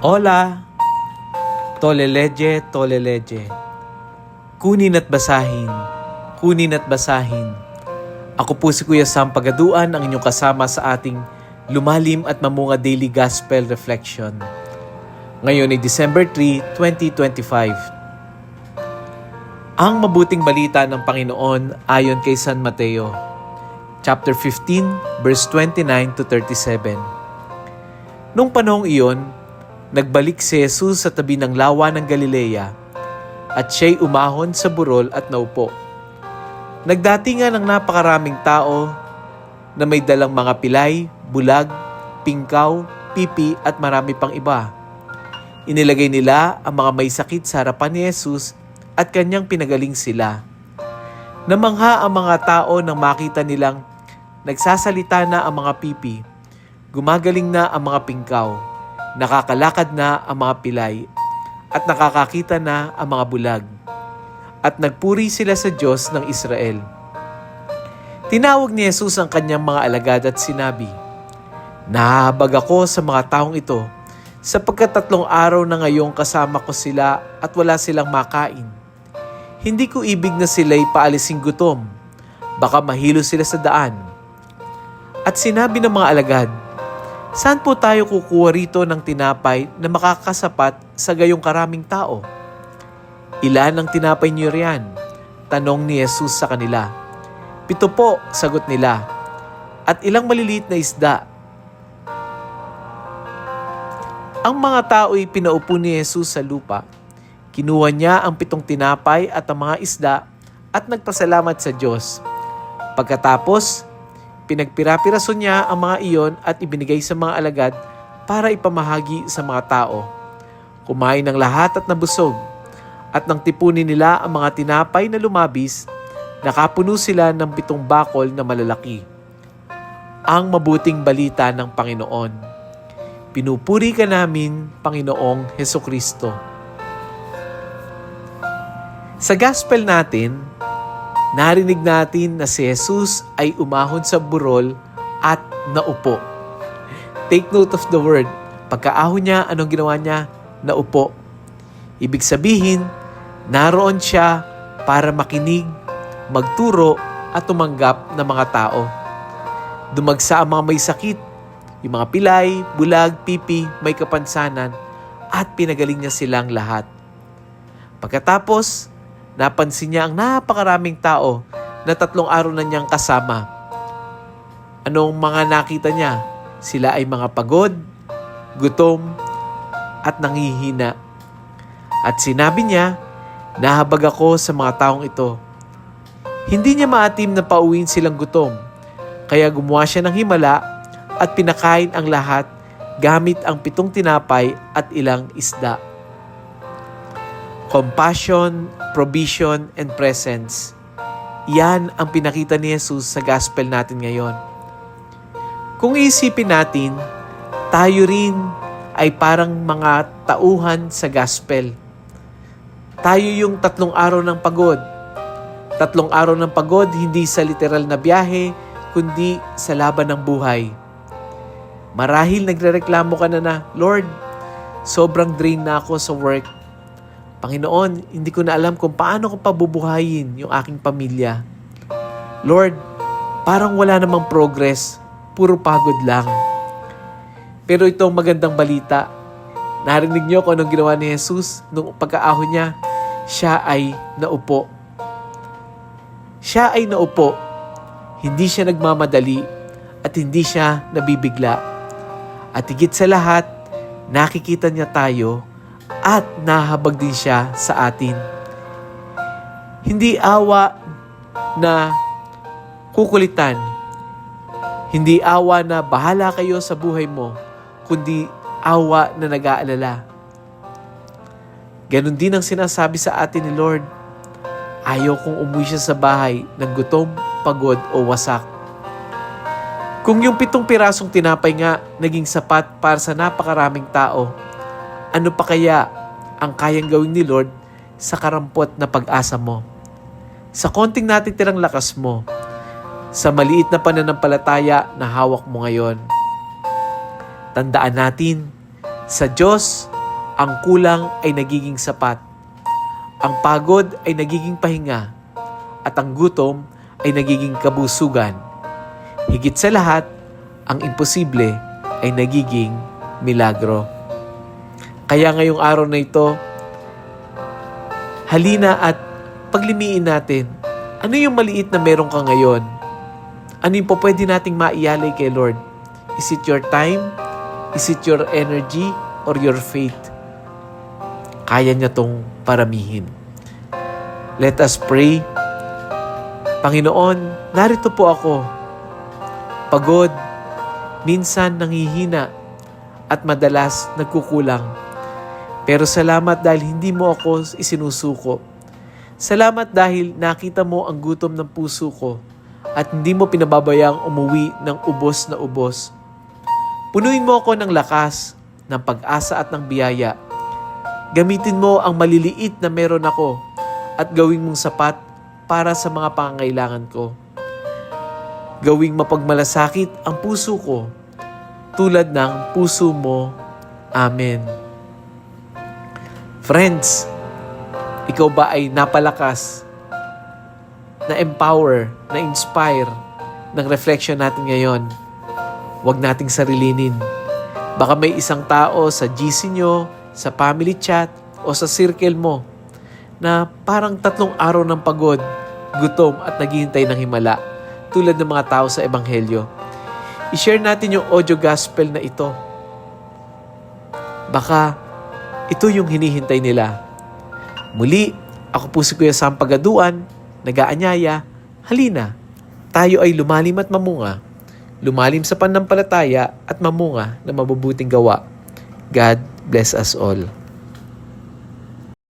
Hola! Toleleje, toleleje. Kunin at basahin, kunin at basahin. Ako po si Kuya Sam Pagaduan, ang inyong kasama sa ating lumalim at mamunga daily gospel reflection. Ngayon ay December 3, 2025. Ang mabuting balita ng Panginoon ayon kay San Mateo, chapter 15, verse 29 to 37. Nung panahong iyon, nagbalik si Jesus sa tabi ng lawa ng Galilea at siya'y umahon sa burol at naupo. Nagdatingan ng napakaraming tao na may dalang mga pilay, bulag, pingkaw, pipi at marami pang iba. Inilagay nila ang mga may sakit sa harapan ni Jesus at kanyang pinagaling sila. Namangha ang mga tao nang makita nilang nagsasalita na ang mga pipi, gumagaling na ang mga pingkaw, nakakalakad na ang mga pilay, at nakakakita na ang mga bulag. At nagpuri sila sa Diyos ng Israel. Tinawag ni Jesus ang kanyang mga alagad at sinabi, Nahahabag ako sa mga taong ito, sapagkat tatlong araw na ngayong kasama ko sila at wala silang makain. Hindi ko ibig na sila'y paalising gutom, baka mahilo sila sa daan. At sinabi ng mga alagad, Saan po tayo kukuha rito ng tinapay na makakasapat sa gayong karaming tao? Ilan ang tinapay niyo riyan? Tanong ni Jesus sa kanila. Pito po, sagot nila. At ilang maliliit na isda. Ang mga tao'y pinaupo ni Jesus sa lupa. Kinuha niya ang pitong tinapay at ang mga isda at nagpasalamat sa Diyos. Pagkatapos, pinagpirapiraso niya ang mga iyon at ibinigay sa mga alagad para ipamahagi sa mga tao. Kumain ng lahat at nabusog. At nang tipunin nila ang mga tinapay na lumabis, nakapuno sila ng pitong bakol na malalaki. Ang mabuting balita ng Panginoon. Pinupuri ka namin, Panginoong Heso Kristo. Sa gospel natin, narinig natin na si Jesus ay umahon sa burol at naupo. Take note of the word. Pagkaahon niya, anong ginawa niya? Naupo. Ibig sabihin, naroon siya para makinig, magturo at tumanggap ng mga tao. Dumagsa ang mga may sakit, yung mga pilay, bulag, pipi, may kapansanan, at pinagaling niya silang lahat. Pagkatapos, napansin niya ang napakaraming tao na tatlong araw na niyang kasama. Anong mga nakita niya? Sila ay mga pagod, gutom, at nanghihina. At sinabi niya, nahabag ako sa mga taong ito. Hindi niya maatim na pauwiin silang gutom, kaya gumawa siya ng himala at pinakain ang lahat gamit ang pitong tinapay at ilang isda compassion, provision, and presence. Yan ang pinakita ni Jesus sa gospel natin ngayon. Kung isipin natin, tayo rin ay parang mga tauhan sa gospel. Tayo yung tatlong araw ng pagod. Tatlong araw ng pagod, hindi sa literal na biyahe, kundi sa laban ng buhay. Marahil nagrereklamo ka na na, Lord, sobrang drain na ako sa work Panginoon, hindi ko na alam kung paano ko pabubuhayin yung aking pamilya. Lord, parang wala namang progress, puro pagod lang. Pero itong magandang balita, narinig niyo kung anong ginawa ni Jesus nung pagkaahon niya, siya ay naupo. Siya ay naupo, hindi siya nagmamadali at hindi siya nabibigla. At higit sa lahat, nakikita niya tayo at nahabag din siya sa atin. Hindi awa na kukulitan. Hindi awa na bahala kayo sa buhay mo, kundi awa na nag-aalala. Ganon din ang sinasabi sa atin ni Lord. Ayaw kong umuwi siya sa bahay ng gutom, pagod o wasak. Kung yung pitong pirasong tinapay nga naging sapat para sa napakaraming tao, ano pa kaya ang kayang gawin ni Lord sa karampot na pag-asa mo? Sa konting natitirang lakas mo, sa maliit na pananampalataya na hawak mo ngayon. Tandaan natin, sa Diyos Ang kulang ay nagiging sapat. Ang pagod ay nagiging pahinga. At ang gutom ay nagiging kabusugan. Higit sa lahat, ang imposible ay nagiging milagro. Kaya ngayong araw na ito, halina at paglimiin natin, ano yung maliit na meron ka ngayon? Ano yung po pwede nating maialay kay Lord? Is it your time? Is it your energy? Or your faith? Kaya niya tong paramihin. Let us pray. Panginoon, narito po ako. Pagod, minsan nanghihina, at madalas nagkukulang. Pero salamat dahil hindi mo ako isinusuko. Salamat dahil nakita mo ang gutom ng puso ko at hindi mo pinababayang umuwi ng ubos na ubos. Punuin mo ako ng lakas, ng pag-asa at ng biyaya. Gamitin mo ang maliliit na meron ako at gawing mong sapat para sa mga pangangailangan ko. Gawing mapagmalasakit ang puso ko tulad ng puso mo. Amen. Friends, ikaw ba ay napalakas, na-empower, na-inspire ng reflection natin ngayon? Huwag nating sarilinin. Baka may isang tao sa GC nyo, sa family chat, o sa circle mo na parang tatlong araw ng pagod, gutom at naghihintay ng himala tulad ng mga tao sa Ebanghelyo. I-share natin yung audio gospel na ito. Baka ito yung hinihintay nila. Muli, ako po si Kuya Sam Pagaduan, nag-aanyaya, halina, tayo ay lumalim at mamunga, lumalim sa pananampalataya at mamunga na mabubuting gawa. God bless us all.